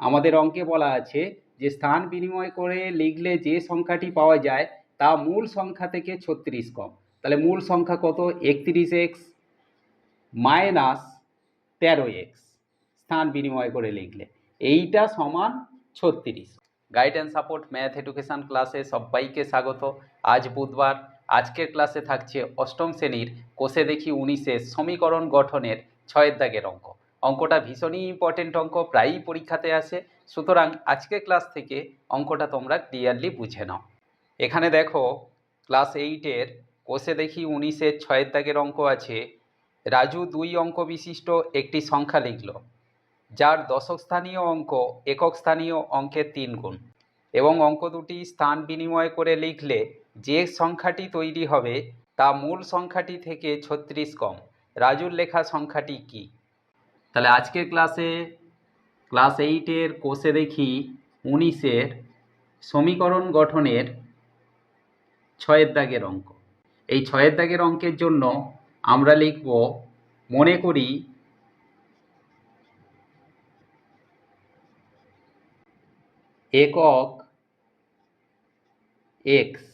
আমাদের অঙ্কে বলা আছে যে স্থান বিনিময় করে লিখলে যে সংখ্যাটি পাওয়া যায় তা মূল সংখ্যা থেকে ছত্রিশ কম। তাহলে মূল সংখ্যা কত? একত্রিশ এক্স মাইনাস তেরো এক্স স্থান বিনিময় করে লিখলে। এইটা সমান ছত্রিশ। Guide and support math education ক্লাসে সবাইকে স্বাগত। আজ বুধবার। আজকের ক্লাসে থাকছে অষ্টম শ্রেণির, কোষে দেখি উনিশের সমীকরণ গঠনের ছয়ের দাগের অঙ্ক। অঙ্কটা ভীষণই ইম্পর্টেন্ট অঙ্ক, প্রায়ই পরীক্ষাতে আসে। সুতরাং আজকে ক্লাস থেকে অঙ্কটা তোমরা ক্লিয়ারলি বুঝে নাও। এখানে দেখো ক্লাস এইটের কোষে দেখি উনিশের ছয়ের দাগের অঙ্ক আছে। রাজু দুই অঙ্ক বিশিষ্ট, একটি সংখ্যা লিখল। যার দশক স্থানীয় অঙ্ক, একক স্থানীয় অঙ্কের তিন গুণ। এবং অঙ্ক দুটি স্থান বিনিময় করে লিখলে যে সংখ্যাটি তৈরি হবে, তা মূল সংখ্যাটি থেকে ছত্রিশ কম। রাজুর লেখা সংখ্যাটি কি? তাহলে আজকের ক্লাসে ক্লাস এইটের কোষে দেখি উনিশের সমীকরণ গঠনের ছয়ের দাগের অঙ্ক। এই ছয়ের দাগের অঙ্কের জন্য আমরা লিখব, মনে করি একক এক্স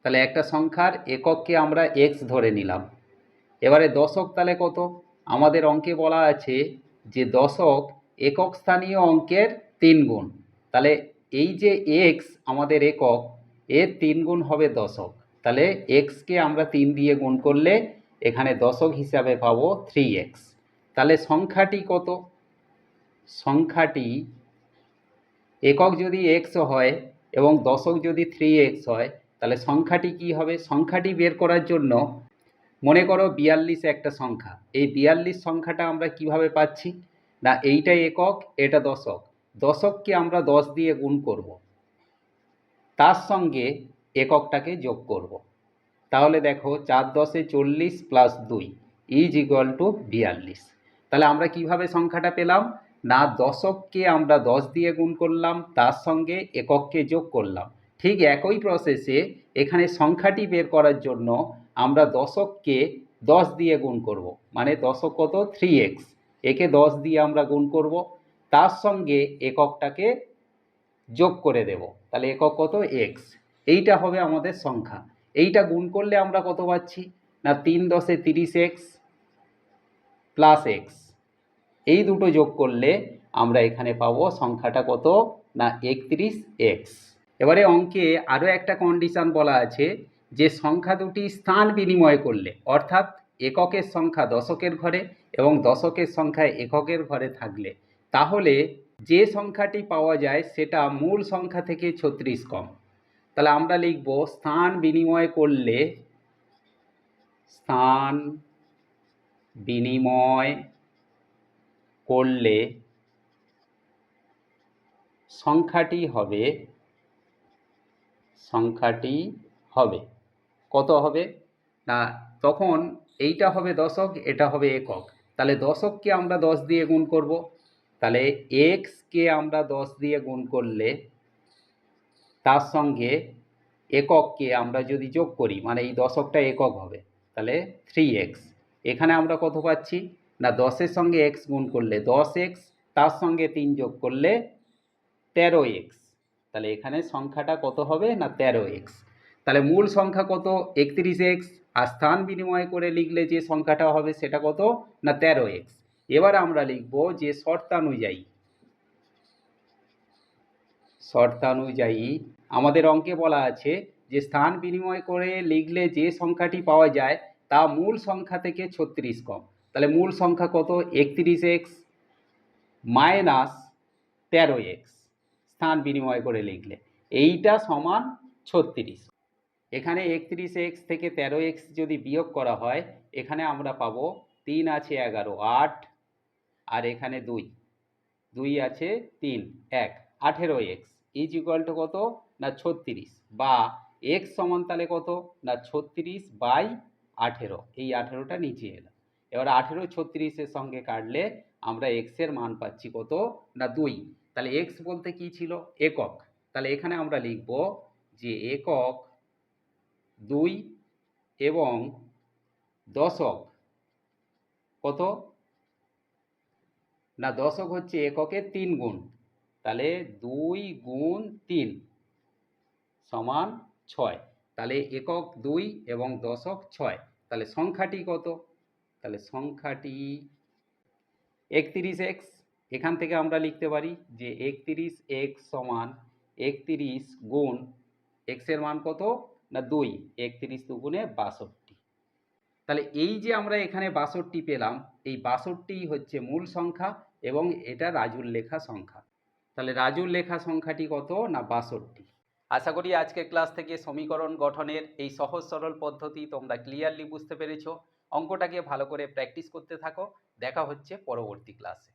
তাহলে একটা সংখ্যার একককে আমরা এক্স ধরে নিলাম। এবারে দশক তাহলে কত? আমাদের অঙ্কে বলা আছে যে দশক একক স্থানীয় অঙ্কের তিন গুণ। তাহলে এই যে এক্স আমাদের একক, এর তিন গুণ হবে দশক। তাহলে এক্সকে আমরা তিন দিয়ে গুণ করলে এখানে দশক হিসাবে পাবো থ্রি এক্স তাহলে সংখ্যাটি কত? সংখ্যাটি একক যদি এক্স হয় এবং দশক যদি থ্রি এক্স হয়, তাহলে সংখ্যাটি কি হবে? সংখ্যাটি বের করার জন্য মনে করো বিয়াল্লিশ একটা সংখ্যা। এই বিয়াল্লিশ সংখ্যাটা আমরা কীভাবে পাচ্ছি? না এইটা একক, এটা দশক। দশককে আমরা দশ দিয়ে গুণ করব। তার সঙ্গে এককটাকে যোগ করব। তাহলে দেখো, চার দশে চল্লিশ প্লাস দুই ইজ ইকুয়াল টু বিয়াল্লিশ। তাহলে আমরা কীভাবে সংখ্যাটা পেলাম? না, দশককে আমরা দশ দিয়ে গুণ করলাম, তার সঙ্গে একককে যোগ করলাম। ঠিক একই প্রসেসে এখানে সংখ্যাটি বের করার জন্য আমরা দশককে দশ দিয়ে গুণ করব। মানে দশক কত? থ্রি এক্স একে দশ দিয়ে আমরা গুণ করব। তার সঙ্গে এককটাকে যোগ করে দেব। তাহলে একক কত? এক্স এইটা হবে আমাদের সংখ্যা। এইটা গুণ করলে আমরা কত পাচ্ছি? না, তিন দশে তিরিশ এক্স প্লাস এক্স এই দুটো যোগ করলে আমরা এখানে পাবো সংখ্যাটা কত? না, একত্রিশ এক্স এবারে অঙ্কে আরও একটা কন্ডিশন বলা আছে। যে সংখ্যা দুটি স্থান বিনিময় করলে, অর্থাৎ এককের সংখ্যা দশকের ঘরে এবং দশকের সংখ্যা এককের ঘরে থাকলে, তাহলে যে সংখ্যাটি পাওয়া যায় সেটা মূল সংখ্যা থেকে ছত্রিশ কম। তাহলে আমরা লিখব স্থান বিনিময় করলে, স্থান বিনিময় করলে সংখ্যাটি হবে সংখ্যাটি হবে। কত হবে? না, তখন এইটা হবে দশক, এটা হবে একক। তাহলে দশককে আমরা দশ দিয়ে গুণ করব। তাহলে এক্সকে আমরা দশ দিয়ে গুণ করলে তার সঙ্গে একককে আমরা যদি যোগ করি মানে এই দশকটা একক হবে, তাহলে থ্রি এক্স এখানে আমরা কত পাচ্ছি? না, দশের সঙ্গে এক্স গুণ করলে দশ এক্স তার সঙ্গে তিন যোগ করলে তেরো এক্স তাহলে এখানে সংখ্যাটা কত হবে? না, তেরো এক্স তাহলে মূল সংখ্যা কত? একত্রিশ এক্স। আর স্থান বিনিময় করে লিখলে যে সংখ্যাটা হবে সেটা কত? না, তেরো এক্স। এবার আমরা লিখব যে শর্তানুযায়ী। শর্তানুযায়ী আমাদের অঙ্কে বলা আছে যে স্থান বিনিময় করে লিখলে যে সংখ্যাটি পাওয়া যায় তা মূল সংখ্যা থেকে ছত্রিশ কম। তাহলে মূল সংখ্যা কত? একত্রিশ এক্স মাইনাস তেরো এক্স স্থান বিনিময় করে লিখলে। এইটা সমান ছত্রিশ। এখানে একত্রিশ এক্স থেকে তেরো এক্স যদি বিয়োগ করা হয়, এখানে আমরা পাবো তিন আছে এগারো, আট, আর এখানে দুই। দুই আছে তিন, এক, আঠেরো এক্স। ইজ ইকুয়াল টু কত? না ছত্রিশ। বা এক্স সমান তাহলে কত? না ছত্রিশ বাই আঠেরো। এই আঠেরোটা নিচে এলো এবার আঠেরো ছত্রিশের সঙ্গে কাটলে আমরা এক্সের মান পাচ্ছি কত? না দুই। তাহলে এক্স বলতে কি ছিল? একক। তাহলে এখানে আমরা লিখব যে একক দুই এবং দশক। কত? না, দশক হচ্ছে এককের তিন গুণ। তাহলে দুই গুণ তিন সমান ছয়। তাহলে একক দুই এবং দশক ছয়। তাহলে সংখ্যাটি কত? তাহলে সংখ্যাটি একত্রিশ এক্স। এখান থেকে আমরা লিখতে পারি যে একত্রিশ এক্স সমান একত্রিশ গুণ এক্সের মান কত? না দুই, একত্রিশ দুগুণে বাষট্টি। তাহলে এই যে আমরা এখানে বাষট্টি পেলাম, এই বাষট্টি হচ্ছে মূল সংখ্যা এবং এটা রাজুর লেখা সংখ্যা। তাহলে রাজুর লেখা সংখ্যাটি কত না বাষট্টি? আশা করি আজকের ক্লাস থেকে সমীকরণ গঠনের এই সহজ সরল পদ্ধতি তোমরা ক্লিয়ারলি বুঝতে পেরেছ। অঙ্কটাকে ভালো করে প্র্যাকটিস করতে থাকো। দেখা হচ্ছে পরবর্তী ক্লাসে।